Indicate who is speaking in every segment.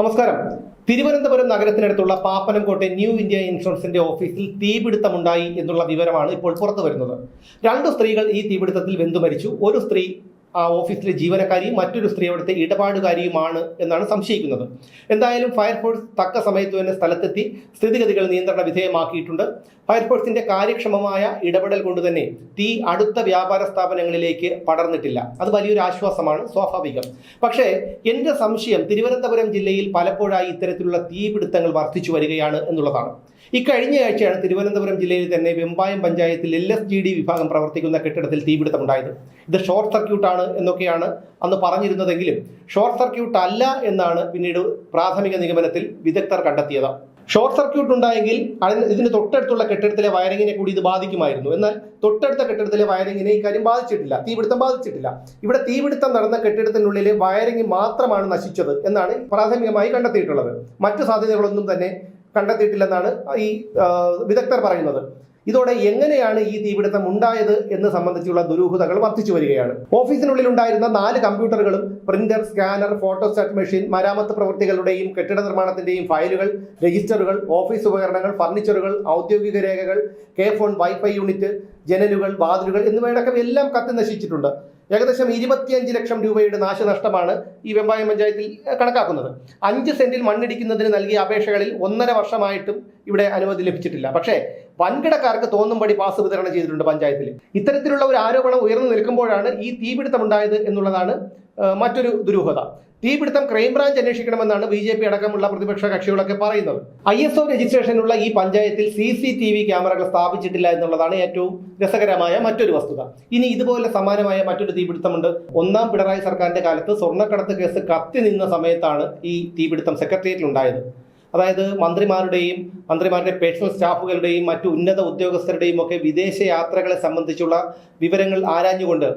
Speaker 1: നമസ്കാരം. തിരുവനന്തപുരം നഗരത്തിനടുത്തുള്ള പാപ്പനംകോട്ടെ ന്യൂ ഇന്ത്യ ഇൻഷുറൻസിന്റെ ഓഫീസിൽ തീപിടുത്തമുണ്ടായി എന്നുള്ള വിവരമാണ് ഇപ്പോൾ പുറത്തു വരുന്നത് രണ്ട് സ്ത്രീകൾ ഈ തീപിടുത്തത്തിൽ വെന്തു മരിച്ചു. ഒരു സ്ത്രീ ആ ഓഫീസിലെ ജീവനക്കാരിയും മറ്റൊരു സ്ത്രീ അവിടുത്തെ ഇടപാടുകാരിയുമാണ് എന്നാണ് സംശയിക്കുന്നത്. എന്തായാലും ഫയർഫോഴ്സ് തക്ക സമയത്ത് തന്നെ സ്ഥലത്തെത്തി സ്ഥിതിഗതികൾ നിയന്ത്രണ വിധേയമാക്കിയിട്ടുണ്ട്. ഫയർഫോഴ്സിന്റെ കാര്യക്ഷമമായ ഇടപെടൽ കൊണ്ട് തന്നെ തീ അടുത്ത വ്യാപാര സ്ഥാപനങ്ങളിലേക്ക് പടർന്നിട്ടില്ല. അത് വലിയൊരു ആശ്വാസമാണ് സ്വാഭാവികം. പക്ഷേ എന്റെ സംശയം തിരുവനന്തപുരം ജില്ലയിൽ പലപ്പോഴായി ഇത്തരത്തിലുള്ള തീപിടുത്തങ്ങൾ വർദ്ധിച്ചു വരികയാണ് എന്നുള്ളതാണ്. ഇക്കഴിഞ്ഞ ആഴ്ചയാണ് തിരുവനന്തപുരം ജില്ലയിൽ തന്നെ വെമ്പായം പഞ്ചായത്തിൽ എൽ എസ് ജി ഡി വിഭാഗം പ്രവർത്തിക്കുന്ന കെട്ടിടത്തിൽ തീപിടുത്തമുണ്ടായത്. ഇത് ഷോർട്ട് സർക്യൂട്ടാണ് എന്നൊക്കെയാണ് അന്ന് പറഞ്ഞിരുന്നതെങ്കിലും ഷോർട്ട് സർക്യൂട്ട് അല്ല എന്നാണ് പിന്നീട് പ്രാഥമിക നിഗമനത്തിൽ വിദഗ്ധർ കണ്ടെത്തിയത്. ഷോർട്ട് സർക്യൂട്ട് ഉണ്ടായെങ്കിൽ ഇതിന് തൊട്ടടുത്തുള്ള കെട്ടിടത്തിലെ വയറിങ്ങിനെ കൂടി ഇത് ബാധിക്കുമായിരുന്നു. എന്നാൽ തൊട്ടടുത്ത കെട്ടിടത്തിലെ വയറിങ്ങിനെ ഈ കാര്യം ബാധിച്ചിട്ടില്ല. തീപിടുത്തം ബാധിച്ചിട്ടില്ല. ഇവിടെ തീപിടുത്തം നടന്ന കെട്ടിടത്തിനുള്ളിലെ വയറിങ് മാത്രമാണ് നശിച്ചത് എന്നാണ് പ്രാഥമികമായി കണ്ടെത്തിയിട്ടുള്ളത്. മറ്റു സാധ്യതകളൊന്നും തന്നെ കണ്ടെത്തിയിട്ടില്ലെന്നാണ് ഈ വിദഗ്ധർ പറയുന്നത്. ഇതോടെ എങ്ങനെയാണ് ഈ തീപിടുത്തം ഉണ്ടായത് എന്ന് സംബന്ധിച്ചുള്ള ദുരൂഹതകൾ വർദ്ധിച്ചു വരികയാണ്. ഓഫീസിനുള്ളിൽ ഉണ്ടായിരുന്ന നാല് കമ്പ്യൂട്ടറുകളും പ്രിന്റർ സ്കാനർ ഫോട്ടോസ്റ്റാറ്റ് മെഷീൻ മരാമത്ത് പ്രവൃത്തികളുടെയും കെട്ടിട നിർമ്മാണത്തിന്റെയും ഫയലുകൾ രജിസ്റ്ററുകൾ ഓഫീസ് ഉപകരണങ്ങൾ ഫർണിച്ചറുകൾ ഔദ്യോഗിക രേഖകൾ കെ ഫോൺ വൈഫൈ യൂണിറ്റ് ജനലുകൾ വാതിലുകൾ എന്നിവയടക്കം എല്ലാം കത്തി നശിച്ചിട്ടുണ്ട്. ഏകദേശം ഇരുപത്തിയഞ്ച് ലക്ഷം രൂപയുടെ നാശനഷ്ടമാണ് ഈ വെമ്പായം പഞ്ചായത്തിൽ കണക്കാക്കുന്നത്. അഞ്ച് സെന്റിൽ മണ്ണിടിക്കുന്നതിന് നൽകിയ അപേക്ഷകളിൽ ഒന്നര വർഷമായിട്ടും ഇവിടെ അനുമതി ലഭിച്ചിട്ടില്ല. പക്ഷേ വൻകിടക്കാർക്ക് തോന്നുംപടി പാസ് വിതരണം ചെയ്തിട്ടുണ്ട് പഞ്ചായത്തിൽ. ഇത്തരത്തിലുള്ള ഒരു ആരോപണം ഉയർന്നു നിൽക്കുമ്പോഴാണ് ഈ തീപിടുത്തം ഉണ്ടായത് എന്നുള്ളതാണ് മറ്റൊരു ദുരൂഹത. തീപിടുത്തം ക്രൈംബ്രാഞ്ച് അന്വേഷിക്കണമെന്നാണ് ബി ജെ പി അടക്കമുള്ള പ്രതിപക്ഷ കക്ഷികളൊക്കെ പറയുന്നത്. ഐ എസ് ഒ രജിസ്ട്രേഷനുള്ള ഈ പഞ്ചായത്തിൽ സി സി ടി വി ക്യാമറകൾ സ്ഥാപിച്ചിട്ടില്ല എന്നുള്ളതാണ് ഏറ്റവും രസകരമായ മറ്റൊരു വസ്തുത. ഇനി ഇതുപോലെ സമാനമായ മറ്റൊരു തീപിടുത്തമുണ്ട്. ഒന്നാം പിണറായി സർക്കാരിന്റെ കാലത്ത് സ്വർണക്കടത്ത് കേസ് കത്തി നിന്ന സമയത്താണ് ഈ തീപിടുത്തം സെക്രട്ടേറിയറ്റിൽ ഉണ്ടായത്. അതായത് മന്ത്രിമാരുടെയും മന്ത്രിമാരുടെ പേഴ്സണൽ സ്റ്റാഫുകളുടെയും മറ്റു ഉന്നത ഉദ്യോഗസ്ഥരുടെയും ഒക്കെ വിദേശ യാത്രകളെ സംബന്ധിച്ചുള്ള വിവരങ്ങൾ ആരാഞ്ഞുകൊണ്ട്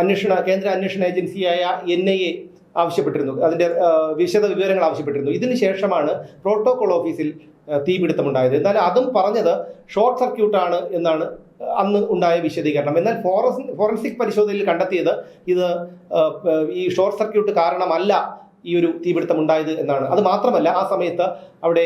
Speaker 1: അന്വേഷണ കേന്ദ്ര അന്വേഷണ ഏജൻസിയായ എൻ ഐ എ ആവശ്യപ്പെട്ടിരുന്നു. അതിന്റെ വിശദ വിവരങ്ങൾ ആവശ്യപ്പെട്ടിരുന്നു. ഇതിന് ശേഷമാണ് പ്രോട്ടോകോൾ ഓഫീസിൽ തീപിടുത്തമുണ്ടായത്. എന്നാൽ അതും പറഞ്ഞത് ഷോർട്ട് സർക്യൂട്ടാണ് എന്നാണ് അന്ന് ഉണ്ടായ വിശദീകരണം. എന്നാൽ ഫോറൻസ് ഫോറൻസിക് പരിശോധനയിൽ കണ്ടെത്തിയത് ഇത് ഈ ഷോർട്ട് സർക്യൂട്ട് കാരണമല്ല ഈ ഒരു തീപിടുത്തം ഉണ്ടായത് എന്നാണ്. അത് മാത്രമല്ല ആ സമയത്ത് അവിടെ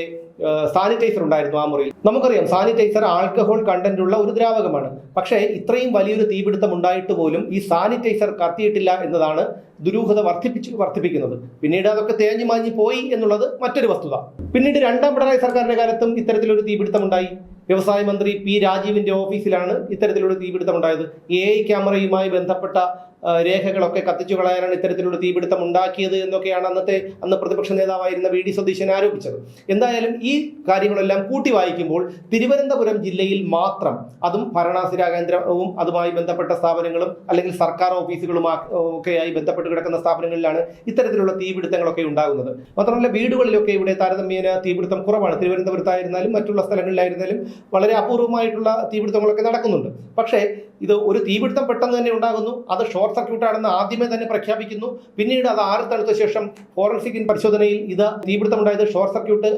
Speaker 1: സാനിറ്റൈസർ ഉണ്ടായിരുന്നു ആ മുറിയിൽ. നമുക്കറിയാം സാനിറ്റൈസർ ആൽക്കഹോൾ കണ്ടന്റ് ഉള്ള ഒരു ദ്രാവകമാണ്. പക്ഷേ ഇത്രയും വലിയൊരു തീപിടുത്തം ഉണ്ടായിട്ട് പോലും ഈ സാനിറ്റൈസർ കത്തിയിട്ടില്ല എന്നതാണ് ദുരൂഹത വർദ്ധിപ്പിച്ച് വർദ്ധിപ്പിക്കുന്നത്. പിന്നീട് അതൊക്കെ തേഞ്ഞു മാഞ്ഞു പോയി എന്നുള്ളത് മറ്റൊരു വസ്തുത. പിന്നീട് രണ്ടാം പിണറായി സർക്കാരിന്റെ കാലത്തും ഇത്തരത്തിലൊരു തീപിടുത്തം ഉണ്ടായി വ്യവസായ മന്ത്രി പി രാജീവിന്റെ ഓഫീസിലാണ് ഇത്തരത്തിലൊരു തീപിടുത്തം ഉണ്ടായത് എ ഐ ക്യാമറയുമായി ബന്ധപ്പെട്ട രേഖകളൊക്കെ കത്തിച്ചു കളയാനാണ് ഇത്തരത്തിലുള്ള തീപിടുത്തം ഉണ്ടാക്കിയത് എന്നൊക്കെയാണ് അന്നത്തെ അന്ന് പ്രതിപക്ഷ നേതാവായിരുന്ന വി ഡി സതീശൻ ആരോപിച്ചത്. എന്തായാലും ഈ കാര്യങ്ങളെല്ലാം കൂട്ടി വായിക്കുമ്പോൾ തിരുവനന്തപുരം ജില്ലയിൽ മാത്രം അതും ഭരണാസിര കേന്ദ്രവും അതുമായി ബന്ധപ്പെട്ട സ്ഥാപനങ്ങളും അല്ലെങ്കിൽ സർക്കാർ ഓഫീസുകളും ഒക്കെയായി ബന്ധപ്പെട്ട് കിടക്കുന്ന സ്ഥാപനങ്ങളിലാണ് ഇത്തരത്തിലുള്ള തീപിടുത്തങ്ങളൊക്കെ ഉണ്ടാകുന്നത്. മാത്രമല്ല വീടുകളിലൊക്കെ ഇവിടെ താരതമ്യേന തീപിടുത്തം കുറവാണ്. തിരുവനന്തപുരത്തായിരുന്നാലും മറ്റുള്ള സ്ഥലങ്ങളിലായിരുന്നാലും വളരെ അപൂർവമായിട്ടുള്ള തീപിടുത്തങ്ങളൊക്കെ നടക്കുന്നുണ്ട്. പക്ഷേ ഇത് ഒരു തീപിടുത്തം പെട്ടെന്ന് തന്നെ ഉണ്ടാകുന്നു. അത് ഷോർട്ട് സർക്യൂട്ടാണെന്ന് ആദ്യമേ തന്നെ പ്രഖ്യാപിക്കുന്നു. പിന്നീട് അത് ആറ് തണുത്ത ശേഷം ഫോറൻസിക് പരിശോധനയിൽ ഇത് തീപിടുത്തം ഉണ്ടായത് ഷോർട്ട് സർക്യൂട്ട്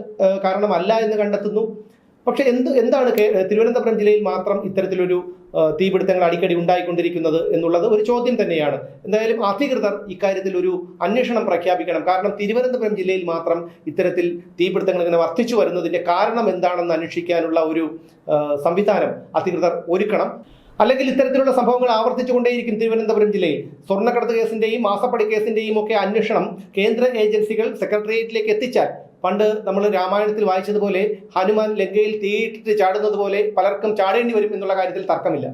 Speaker 1: കാരണമല്ല എന്ന് കണ്ടെത്തുന്നു. പക്ഷെ എന്ത് എന്താണ് തിരുവനന്തപുരം ജില്ലയിൽ മാത്രം ഇത്തരത്തിലൊരു തീപിടുത്തങ്ങൾ അടിക്കടി ഉണ്ടായിക്കൊണ്ടിരിക്കുന്നത് എന്നുള്ളത് ഒരു ചോദ്യം തന്നെയാണ്. എന്തായാലും അധികൃതർ ഇക്കാര്യത്തിൽ ഒരു അന്വേഷണം പ്രഖ്യാപിക്കണം. കാരണം തിരുവനന്തപുരം ജില്ലയിൽ മാത്രം ഇത്തരത്തിൽ തീപിടുത്തങ്ങൾ ഇങ്ങനെ വർദ്ധിച്ചു വരുന്നതിന്റെ കാരണം എന്താണെന്ന് അന്വേഷിക്കാനുള്ള ഒരു സംവിധാനം അധികൃതർ ഒരുക്കണം. അല്ലെങ്കിൽ ഇത്തരത്തിലുള്ള സംഭവങ്ങൾ ആവർത്തിച്ചുകൊണ്ടേയിരിക്കും തിരുവനന്തപുരം ജില്ലയിൽ. സ്വർണക്കടത്ത് കേസിന്റെയും മാസപ്പടി കേസിന്റെയും ഒക്കെ അന്വേഷണം കേന്ദ്ര ഏജൻസികൾ സെക്രട്ടേറിയറ്റിലേക്ക് എത്തിച്ചാൽ. പണ്ട് നമ്മൾ രാമായണത്തിൽ വായിച്ചതുപോലെ ഹനുമാൻ ലങ്കയിൽ തീയിട്ടിട്ട് ചാടുന്നത് പോലെ പലർക്കും ചാടേണ്ടി വരും എന്നുള്ള കാര്യത്തിൽ തർക്കമില്ല.